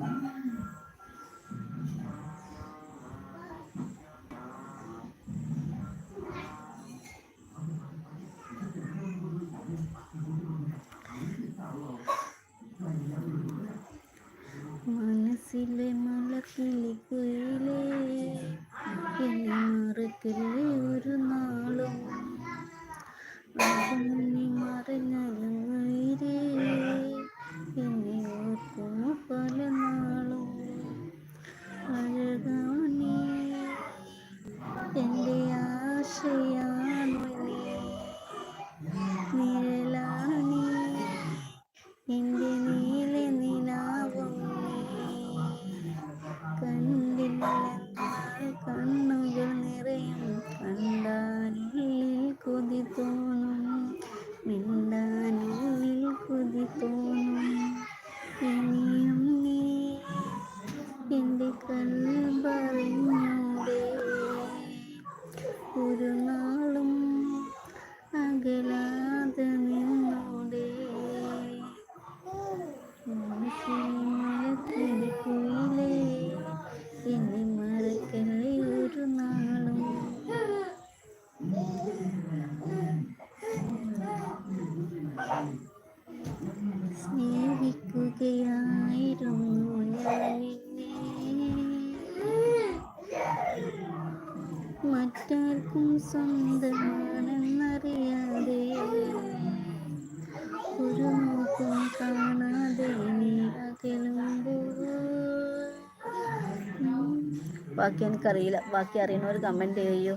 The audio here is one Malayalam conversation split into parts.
mind. സ്വന്തമാണെന്നറിയാതെ ഒരു നോക്കും കാണാതെ നീ അകലുമ്പോൾ ബാക്കി എനിക്കറിയില്ല. ബാക്കി അറിയണവർ കമന്റ് ചെയ്യൂ.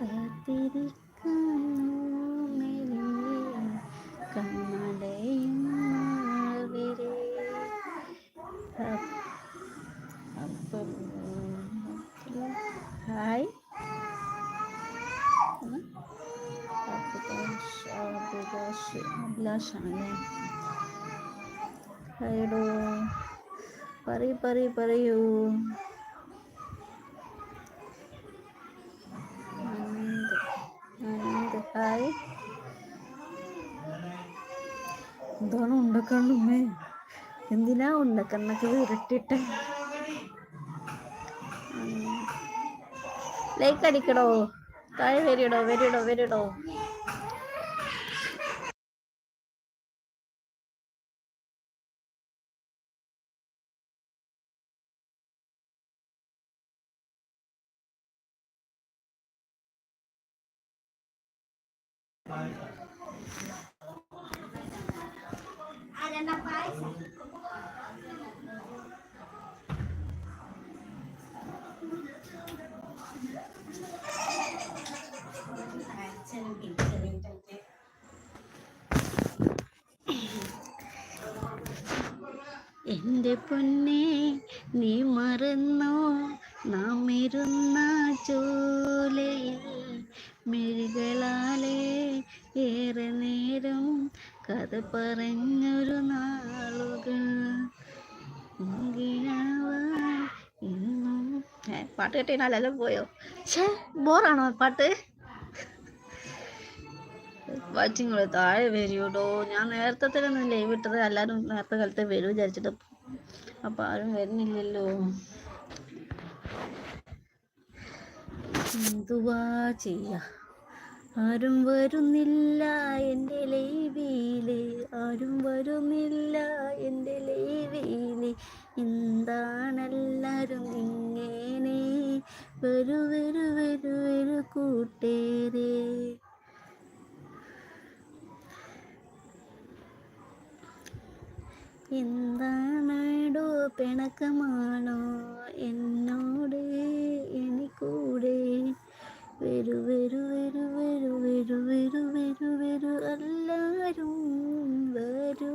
കാത്തിരിക്കും കണ്ണടയും ഹായ് അഭിലാഷാണ് പറയൂ പറയൂ പറയൂ ഹായ്. എന്താണ് ഉണ്ടക്കണ്ണുമ്മേ എന്തിനാ ഉണ്ടക്കണ്ണൊക്കെ വിരട്ടിട്ട്? ലൈക്ക് അടിക്കടോ. താഴെ വരിടോ വരിടോ വരിടോ. എന്റെ പൊന്നെ നീ മറന്നോ? നാം ഇരുന്ന ചോലയിൽ മെഴുകളാലേ ഏറെ നേരം കഥ പറഞ്ഞൊരു നാളുകൾ പാട്ട് കേട്ടിനാലെല്ലാം പോയോ? ഛേ ബോറാണോ പാട്ട്? വാച്ചിങ്ങൾ താഴെ വരൂട്ടോ ഞാൻ നേരത്തെ തന്നെ ലൈവ് ഇട്ടത് എല്ലാവരും നേരത്തെ കാലത്ത് വരും വിചാരിച്ചിട്ട്. അപ്പൊ ആരും വരുന്നില്ലല്ലോ. എന്തുവാ ചെയ്യ? ആരും വരുന്നില്ല എന്റെ ലൈവിയിൽ. ആരും വരുന്നില്ല എന്റെ ലൈവിയിൽ. എന്താണെല്ലാരും ഇങ്ങനെ വരൂ വരൂ വരൂ എന്താണോ പിണക്കമാണോ എന്നോട് വെരു വെരു വെരു വെരു വെരു വെരു വെരു വെരു എല്ലാരും വരൂ